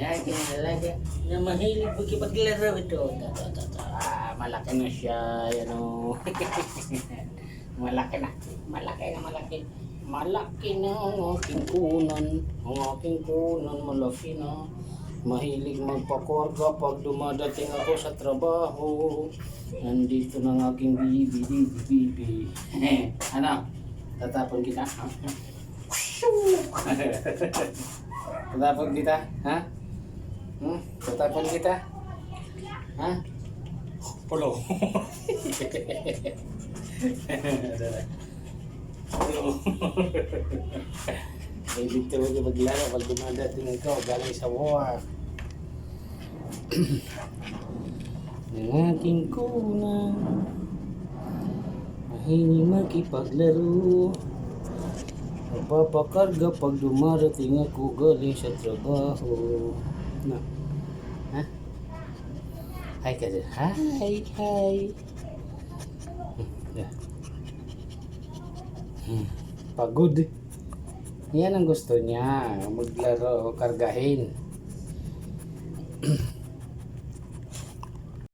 Lagi na lagi na mahilig makipaglaro ito. Ah, malaki na siya, yan o. malaki na. Malaki na malaki. Malaki na ang aking kunan. Ang aking kunan, malaki na. Mahilig magpakorga pag dumadating ako sa trabaho. Nandito na ang aking bibi, bibi, bibi. ano? Tatapon kita? ha? Tatapon kita? Ha? Hmm? Tatapon kita? Ha? Pulo. Pulo. Ay, dito mo ka maglaro pag dumadating ikaw galing sa war. Ng aking kunan Mahinig makipaglaro Magpapakarga pag dumarating ako galing sa trabaho Na Ha? Hi ka dyan. Hi, hi. Yeah. Hmm. Pagod. Yan ang gusto niya. Maglaro o kargahin.